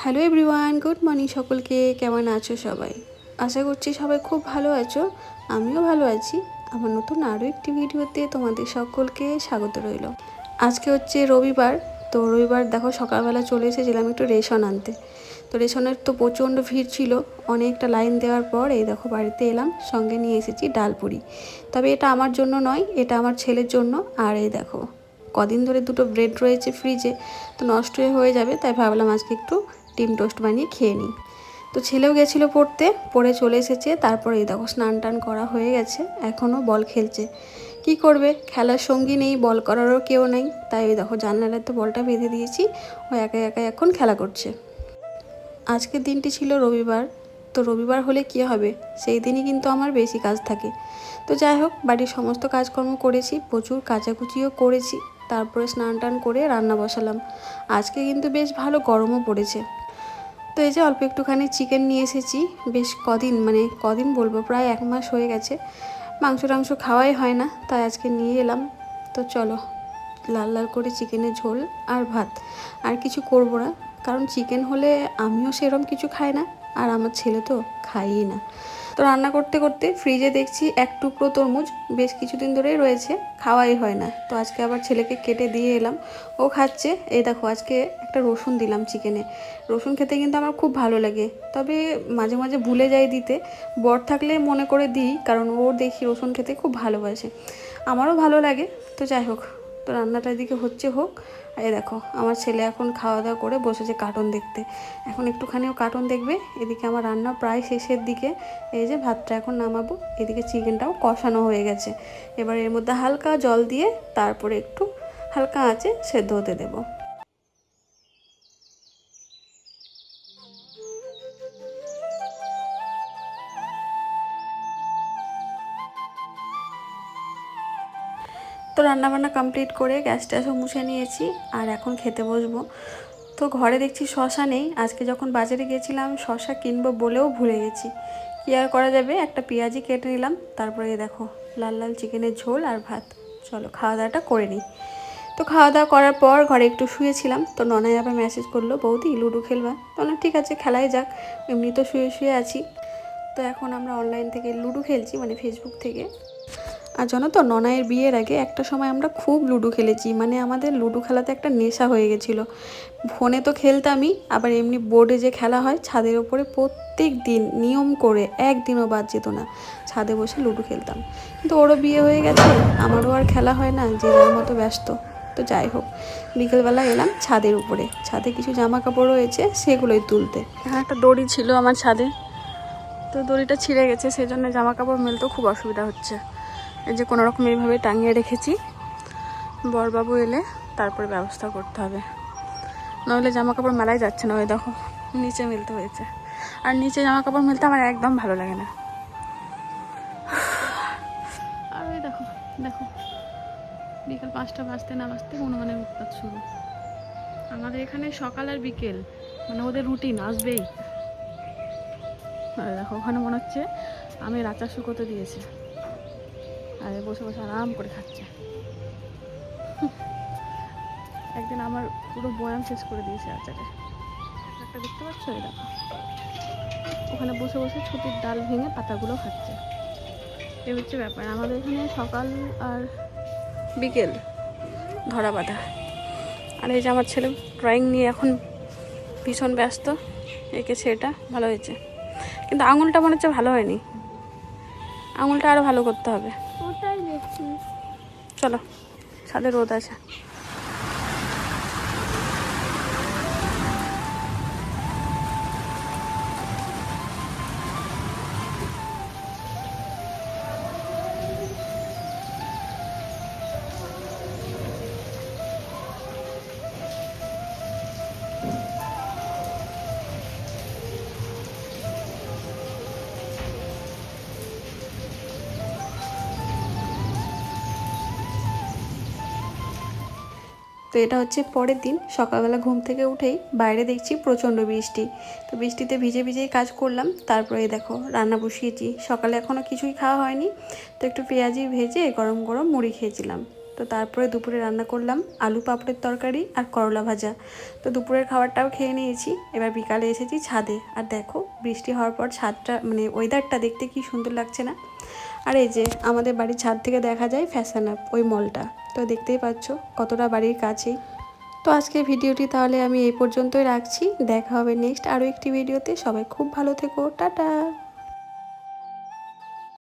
Hello everyone, good morning সকলকে। কেমন আছো সবাই? আশা করছি সবাই খুব ভালো আছো, আমিও ভালো আছি। আমার নতুন আরও একটি ভিডিওতে তোমাদের সকলকে স্বাগত রইল। আজকে হচ্ছে রবিবার, তো রবিবার দেখো সকালবেলা চলে এসেছিলাম একটু রেশন আনতে। তো রেশনের তো প্রচণ্ড ভিড় ছিল, অনেকটা লাইন দেওয়ার পর এই দেখো বাড়িতে এলাম, সঙ্গে নিয়ে এসেছি ডালপুরি তবে এটা আমার জন্য নয়, এটা আমার ছেলের জন্য। আর এই দেখো, কদিন ধরে দুটো ব্রেড রয়েছে ফ্রিজে, তো নষ্ট হয়ে যাবে, তাই ভাবলাম আজকে একটু ডিম টোস্ট বানিয়ে খেয়ে নিই। তো ছেলেও গেছিল পড়তে, পড়ে চলে এসেছে, তারপরে এই দেখো স্নান টান করা হয়ে গেছে, এখনও বল খেলছে। কি করবে? খেলার সঙ্গী নেই, বল করারও কেউ নেই, তাই ওই দেখো জানলায় তো বলটা বেঁধে দিয়েছি, ও একা একা এখন খেলা করছে। আজকের দিনটি ছিল রবিবার, তো রবিবার হলে কি হবে? সেই দিনই কিন্তু আমার বেশি কাজ থাকে। তো যাই হোক, বাড়ির সমস্ত কাজকর্ম করেছি, প্রচুর কাচাকুচিও করেছি, তারপরে স্নান টান করে রান্না বসালাম। আজকে কিন্তু বেশ ভালো গরমও পড়েছে। তো এই যে অল্প একটুখানি চিকেন নিয়ে এসেছি, বেশ কদিন মানে কদিন বলব, প্রায় এক মাস হয়ে গেছে। মাংস টাংস খাওয়াই হয় না, তাই আজকে নিয়ে এলাম। তো চলো, লাল লাল করে চিকেনের ঝোল আর ভাত। আর কিছু করব না, কারণ চিকেন হলে আমিও সেরম কিছু খাই না, আর আমার ছেলে তো খাইই না। তো রান্না করতে করতে ফ্রিজে দেখছি এক টুকরো তরমুজ বেশ কিছুদিন ধরেই রয়েছে, খাওয়াই হয় না। তো আজকে আবার ছেলেকে কেটে দিয়ে এলাম। ও খাচ্ছে, এই দেখো আজকে একটা রসুন দিলাম চিকেনে রসুন খেতে কিন্তু আমার খুব ভালো লাগে। তবে মাঝে মাঝে ভুলে যাই দিতে। বর থাকলে মনে করে দিই, কারণ ও দেখি রসুন খেতে খুব ভালোবাসে। আমারও ভালো লাগে, তো যাই হোক। তো রান্নাটা এদিকে হচ্ছে হোক। এই দেখো, আমার ছেলে এখন খাওয়া দাওয়া করে বসেছে কার্টুন দেখতে। এখন একটুখানিও কার্টুন দেখবে। এদিকে আমার রান্না প্রায় শেষের দিকে। এই যে ভাতটা এখন নামাবো। এদিকে চিকেনটাও কষানো হয়ে গেছে। এবার এর মধ্যে হালকা জল দিয়ে তারপরে একটু হালকা আঁচে সেদ্ধ হতে দেবো। তো রান্নাবান্না কমপ্লিট করে গ্যাস ট্যাসও মুছে নিয়েছি আর এখন খেতে বসবো। তো ঘরে দেখছি শশা নেই। আজকে যখন বাজারে গিয়েছিলাম, শশা কিনবো বলেও ভুলে গেছি। কী আর করা যাবে? একটা পেঁয়াজি কেটে নিলাম। তারপরে দেখো, লাল লাল চিকেনের ঝোল আর ভাত। চলো খাওয়া দাওয়াটা করে নিই। তো খাওয়া দাওয়া করার পর ঘরে একটু শুয়েছিলাম। তো ননাই আবার মেসেজ করল, বৌদি, লুডো খেলবা? তো না ঠিক আছে, খেলাই যাক। এমনি তো শুয়ে শুয়ে আছি। তো এখন আমরা অনলাইন থেকে লুডো খেলছি মানে ফেসবুক থেকে। আর জানো তো ননায়ের বিয়ের আগে একটা সময় আমরা খুব লুডো খেলেছি। মানে আমাদের লুডো খেলাতে একটা নেশা হয়ে গেছিল। ফোনে তো খেলতামই, আবার এমনি বোর্ডে যে খেলা হয়, ছাদের ওপরে প্রত্যেক দিন, নিয়ম করে একদিনও বাদ যেত না, ছাদে বসে লুডো খেলতাম। কিন্তু ওরও বিয়ে হয়ে গেছে, আমারও আর খেলা হয় না, যে যার মতো ব্যস্ত। তো যাই হোক, বিকেলবেলা এলাম ছাদের উপরে। ছাদে কিছু জামা কাপড় রয়েছে, সেগুলোই তুলতে। হ্যাঁ একটা দড়ি ছিল আমার ছাদে। তো দড়িটা ছিঁড়ে গেছে, সেজন্য জামা কাপড় মেলতেও খুব অসুবিধা হচ্ছে। এই যে কোনো রকম এইভাবে টাঙিয়ে রেখেছি। বরবাবু এলে তারপরে ব্যবস্থা করতে হবে। নইলে জামা কাপড় মেলাই যাচ্ছে না ওই দেখো নিচে মিলতে হয়েছে। আর নিচে জামা কাপড় মেলতে আমার একদম ভালো লাগে না। আর ওই দেখো দেখো বিকেল পাঁচটা বাজতে না বাজতে হনুমানের উৎপাত শুরু। আমাদের এখানে সকাল আর বিকেল মানে ওদের রুটিন আসবেই। দেখো ওখানে মনে হচ্ছে আমি রাচা শুকোতে দিয়েছে। আর বসে বসে আরাম করে খাচ্ছে। একদিন আমার পুরো বয়াম শেষ করে দিয়েছে আচারে একটা দেখতে পাচ্ছ এই দেখো? ওখানে বসে বসে ছুটির ডাল ভেঙে পাতাগুলো খাচ্ছে। এ হচ্ছে ব্যাপার। আমাদের এখানে সকাল আর বিকেল ধরা বাঁধা। আর এই যে আমার ছেলে ড্রয়িং নিয়ে এখন ভীষণ ব্যস্ত। এঁকেছে এটা, ভালো হয়েছে। কিন্তু আঙুলটা মনে হচ্ছে ভালো হয়নি। আঙুলটা আরও ভালো করতে হবে। ওটাই দেখছি। চলো ছাদে রোদ আছে। তো এটা হচ্ছে পরের দিন। সকালবেলা ঘুম থেকে উঠেই বাইরে দেখছি প্রচণ্ড বৃষ্টি। তো বৃষ্টিতে ভিজে ভিজেই কাজ করলাম। তারপরে দেখো, রান্না বসিয়েছি। সকালে এখনও কিছুই খাওয়া হয়নি। তো একটু পেঁয়াজি ভেজে গরম গরম মুড়ি খেয়েছিলাম। তো তারপরে দুপুরে রান্না করলাম আলু পাপড়ের তরকারি আর করলা ভাজা। তো দুপুরের খাবারটাও খেয়ে নিয়েছি। এবার বিকালে এসেছি ছাদে। আর দেখো, বৃষ্টি হওয়ার পর ছাদটা মানে ওয়েদারটা দেখতে কি সুন্দর লাগছে না? আর এই যে, আমাদের বাড়ির ছাদ থেকে দেখা যায় ফ্যাশন আপ ওই মলটা তো দেখতেই পাচ্ছ, কতটা বাড়ির কাছেই। তো আজকে ভিডিওটি তাহলে আমি এই পর্যন্তই রাখছি। দেখা হবে নেক্সট আরও একটি ভিডিওতে। সবাই খুব ভালো থেকো। টাটা!